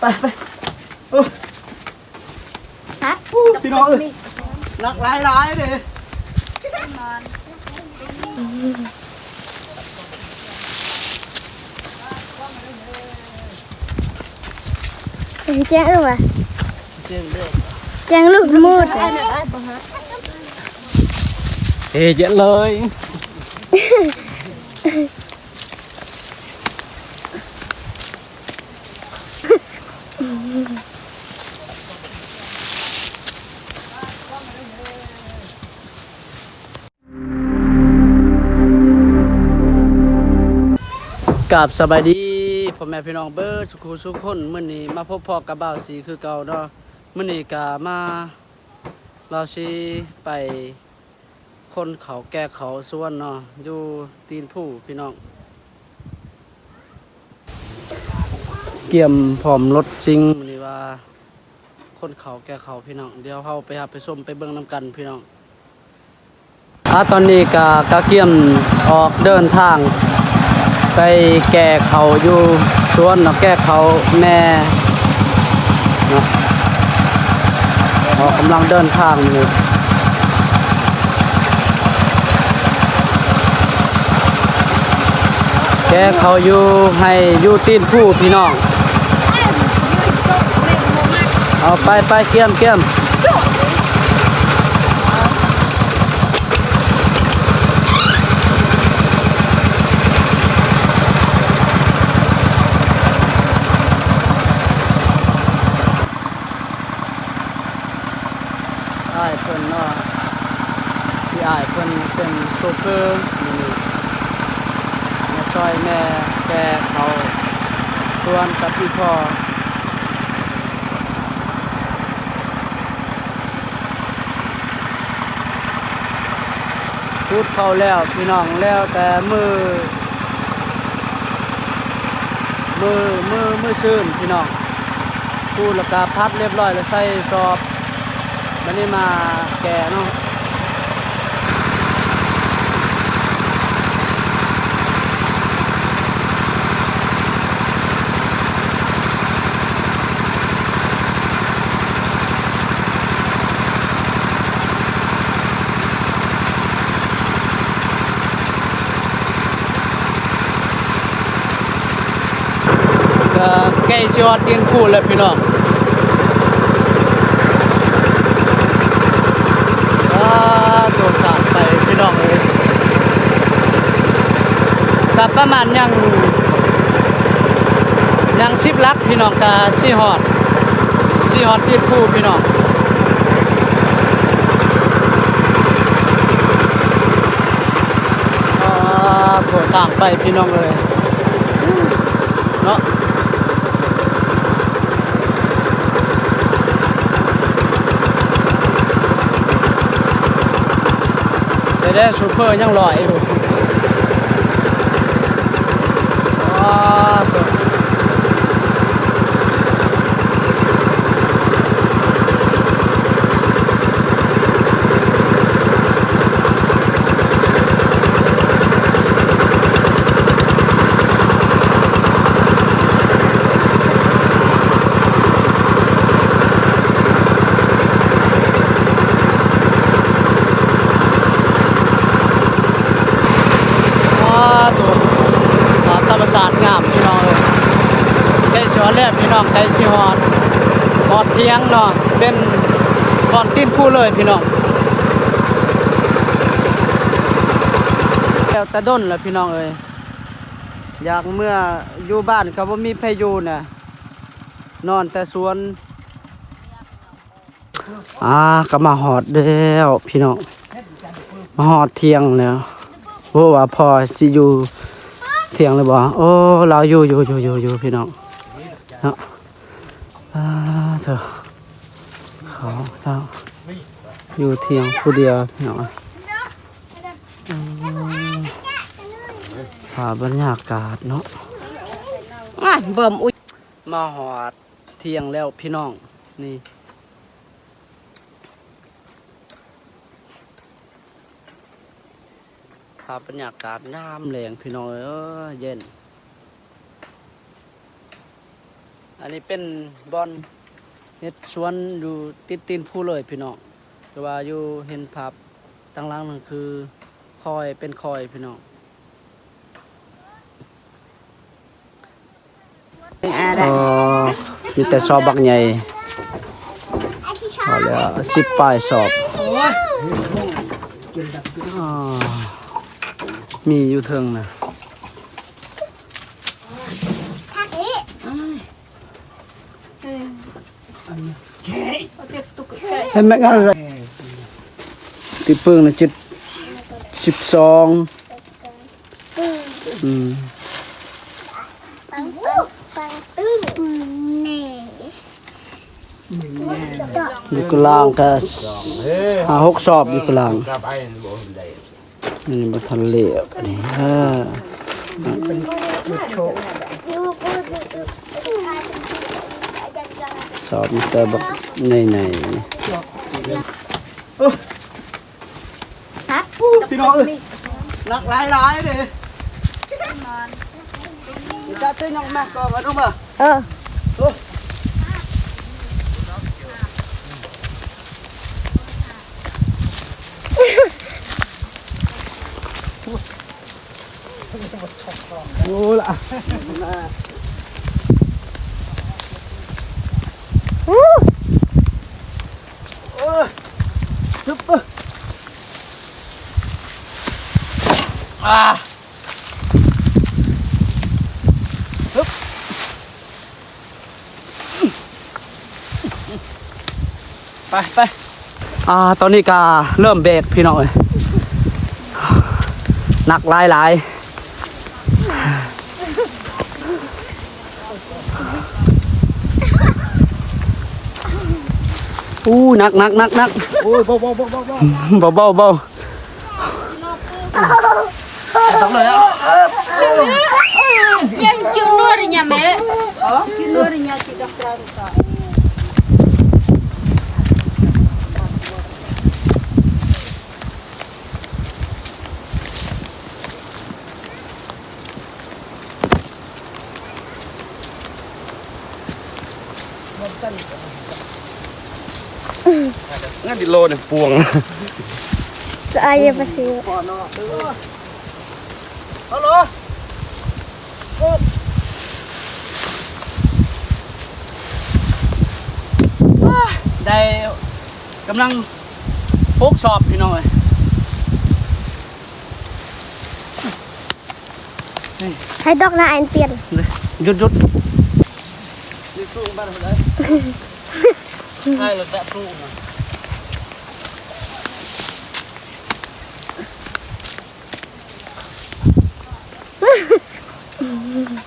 ไปไปโอ้ฮะพี่น้องเอ้ยหนักหลายหลายๆเลยแจ้งหรือเปล่าเจ๋งเด้อแจ้งลูกมูดเฮ้เกับสบายดีพ่อแม่พี่น้องเบิร์ดสุขุสุขคนมื้อนี้มาพบพ่อกับบ่าวสีคือเก่าเนาะมื้อนี้ก็มาเราสิไปคนเขาแก่เขาสวนเนาะอยู่ตีนผู้พี่น้อง เกี่ยมพร้อมรถจริงมือนี้ว่า คนเขาแก่เขาพี่น้องเดี๋ยวเฮาไปหาไปชมไปเบิ่งนํกันพี่น้องอ่าตอนนี้ก็กะเกี่ยมออกเดินทาง ไปแก่เขาอยู่สวนเนาะแก่เขาแม่เนาะออกกำลังเดินทางอยู่แก่เขาอยู่ให้อยู่ตีนผู้พี่น้อง เอาไปไปเกี่ยมเกี่ยมอ้ายเพิ่นเนาะพี่อ้ายเพิ่น เป็นโชเฟอร์นี่มาช่วยแม่แกเขาชวนกับพี่พ่อพูดเข้าแล้วพี่น้องแล้วแต่มือ มือมือมือชื่นพี่น้องพูดแล้วก็พัดเรียบร้อยแล้วใส่สอบมันนี่มาแก่เนาะ ก็ใกล้สิฮอดตีนคู่แล้วพี่น้องอ่าโดนตัดไปพี่น้องเอ้ยกลับประมาณยังยังสิบลักพี่น้องกะสิฮอดสิฮอดตีนคู่พี่น้องอ่าโถต่างไปพี่น้องเลยเนาะ ได้ซูเปอร์ยังลอยอยู่อ่าโถ่อ่าโตัวธรรมศาสตร์งามพี่น้องเลย ใกล้สวนแล้วพี่น้องใกล้สิฮอดฮอดเทียงเนาะเป็นกอนตีนคู่เลยพี่น้องแล้วแตะด้นแล้วพี่น้องเอ้ยอยากเมื่ออยู่บ้านก็บ่มีไผอยู่น่ะนอนแต่สวนอ่าก็มาหอดแล้วพี่น้องมาหอดเที่ยงแล้วโอ้ว่าพอสิอยู่เที่ยงเลยบ่โอ้เราอยู่อยู่อยู่อยู่อยู่พี่น้อง เนาะอ่าเถอะเขาเจ้าอยู่เที่ยงผู้เดียวพี่น้องอืมหาบรรยากาศเนาะอ่เบิ่มอุ้ยมาหอดเที่ยงแล้วพี่น้อง นี่ภาพบรรยากาศงามแรงพี่น้องเอ้ยเย็น อันนี้เป็นบอนเฮ็ดสวนอยู่ติดตีนผู้เลยพี่น้องแต่ว่าอยู่เห็นภาพตั้งหล่างนั่นคือคอยเป็นคอยพี่น้องอะไรอ๋อมีแต่สอบบักใหญ่ไอ้ที่ชอพอบแล้วสิบปลายสอบอ๋อมีอยู่เทิงนะ ทักนี้ เห็นไหมกันเลยติปึ้งนะจุดสิบสองอืมปังปังปังตึ้งเน่อยู่กลางก็หาหกสอบอยู่กลางกับไอ้บ่ได้นี่มาทะเลอันนี้เออ ยูกูดูดูดู สอบมีแต่บักในในฮัทพี่น้องเอ้ยหนั ฮึบอ่าฮึบไปไปอ่า ตอนนี้ก็เริ่มเบรกพี่น้องเอ้ยหนักหลายหลาย อู้หนักหนักหนักหนักโอ้ยบ่บ่บ่บ่บ่เบาเบาเบาต้องเลยอะยังจุน nur nya me จุน nur nya tiga pramuka งั้นดิโลเนี่ยปวง จะอายุภาษีฮัลโหลได้กำลังพกสอบพี่น้องเอ้ยให้ดอกนาอันเตียนหยุดหยุดนี่สู้บ้านเลยให้เราแตะสู้ นะ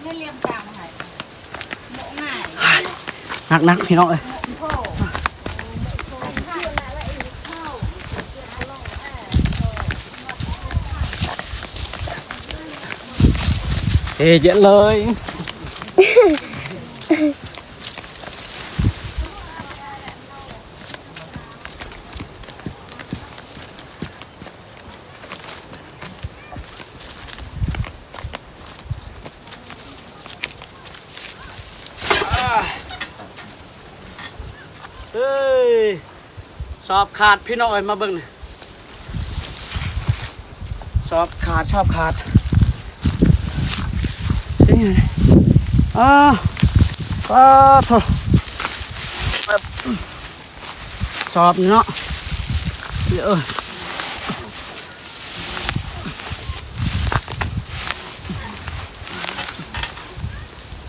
ให้เลี้ยงตามให้หมง่ายหนักหนักพี่น้องเอ้ยเฮ้ยเยอะเลย เฮ้ย สอบขาดพี่น้องเอ้ยมาเบิ่งหน่อยสอบขาดชอบขาดสิอ่าอ่าโถแบบสอบเนาะเดี๋ยวเอ้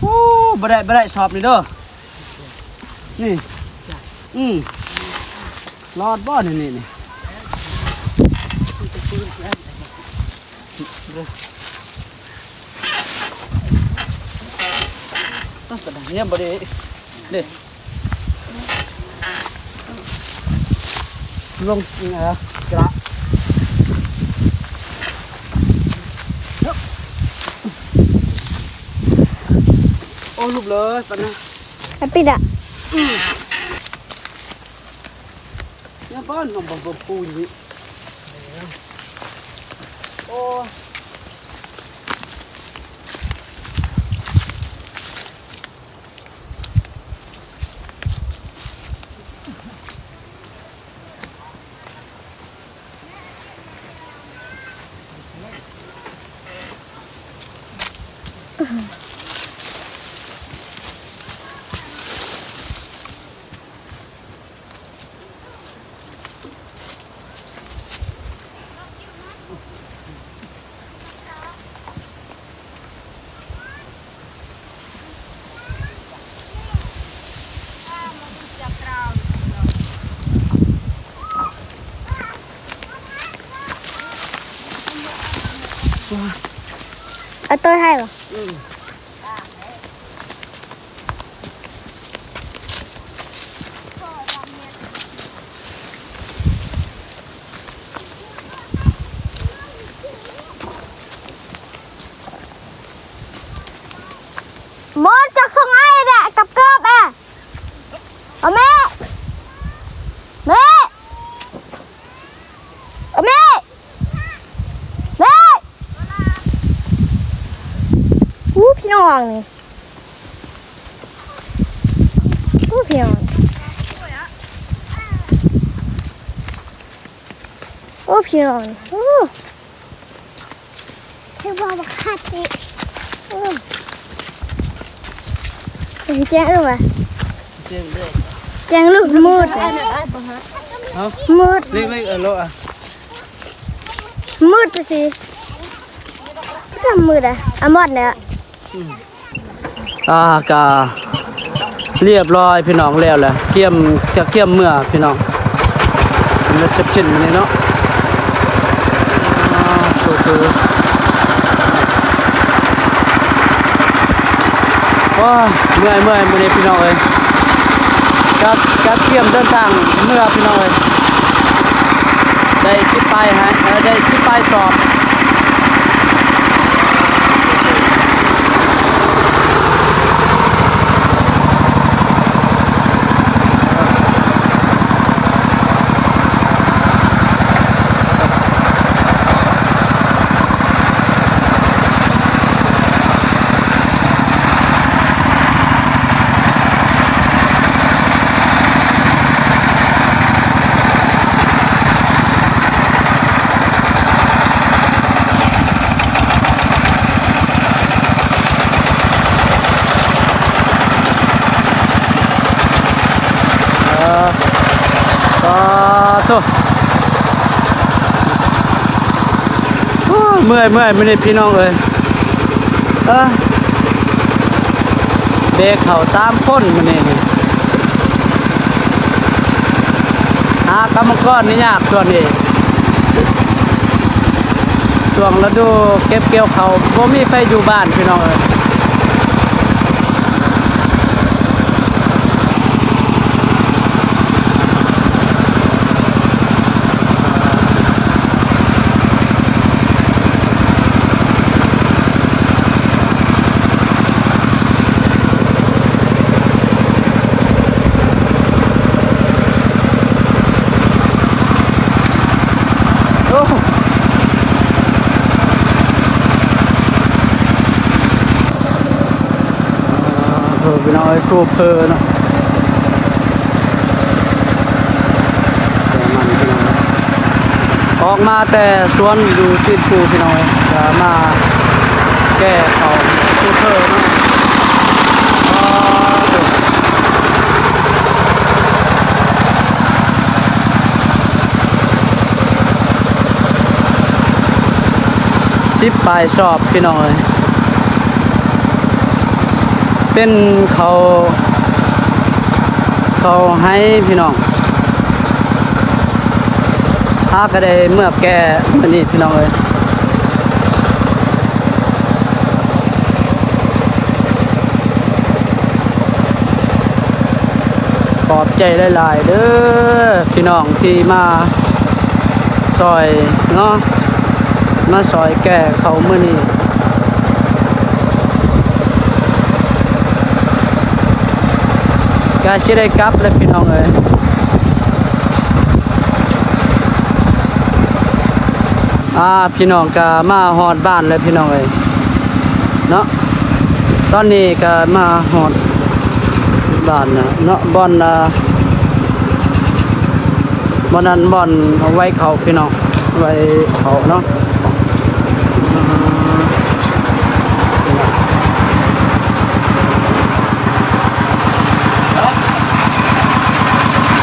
โอ้บ่ได้บ่ได้สอบนี่เด้อนี่ อืม รอดบ่นี่นี่นี่ต้องกระดานเนี่ยบ่ได้เด็ลงยังไงอะกระโอ้ลูกเลยปะนะแฮปปี้ดะ เนี่ยบ้านข องบ่บ่ปูนี่โอ้ เอาตัวให้เหรอมดจากสองไอ้เนี่ยกับเกิบอะเอาแม่แม่เอาแม่แม่ อู้พี่ น้องนี่อู้พี่น้องอู้พี่น้องนี่อู้เรียกว่าบักคัดนี่อู้เป็นแจ้งรือเปล่าเจ๊งเด้อแจ้งลูกมืดมืดเล็กเล็กเออโลอะมืดไปสิทำมืดอะอะหมดแล้ว อ่ากาเรียบร้อยพี่น้องแล้วแหละเกี่ยมจะเกี่ยมเมื่อพี่น้องมันจะชิ้นมันเนาะตัวตัวว้าเมื่อยเมื่อยมือนี้พี่น้องเอ้ยจะจะเกี่ยมเดินทางเมื่อพี่น้องเอ้ยได้คิดไปฮะได้คิดไปสอบ โอ้ยเมื่อยเมื่อยไม่ได้พี่น้องเลยเออเบรกเขาสามคนมันนี่หากรรมกรนี่ยากส่วนนี้ช่วงฤดูเก็บเกี่ยวเขาบ่มีไฟอยู่บ้านพี่น้องเอ้ย พี่น้องไอ้ซูเพอร์เนาะออกมาแต่สวนอยู่ที่ปูพี่น้อยจะมาแก้เขาซูเพอร์เนาะชิปปลายชอบพี่น้อย เป็นเขาเขาให้พี่น้องถ้าก็ได้เมื่อแก่มันนี่พี่น้องเลยขอบใจหลาย ๆ เด้อพี่น้องที่มาซอยเนาะมาซอยแก่เขาเมื่อนี้ กาชิได้กลับแล้วพี่น้องเอ้ยอ่าพี่น้องก็มาฮอดบ้านแล้วพี่น้องเอ้ยเนาะตอนนี้ก็มาฮอดบ้านนะเนาะบอนอ่าบ่อนนั้นบอนเอาไว้เขาพี่น้องไว้เขาเนาะ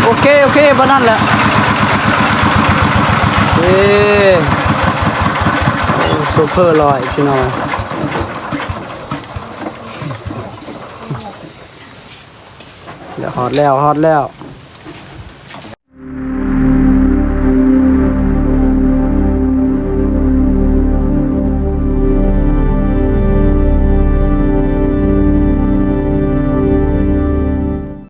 โอเค โอเคบ้านั่นแหละเอ้ซูเปอร์ลอยพี่น้องเดี๋ยวฮอตแล้วฮอตแล้ว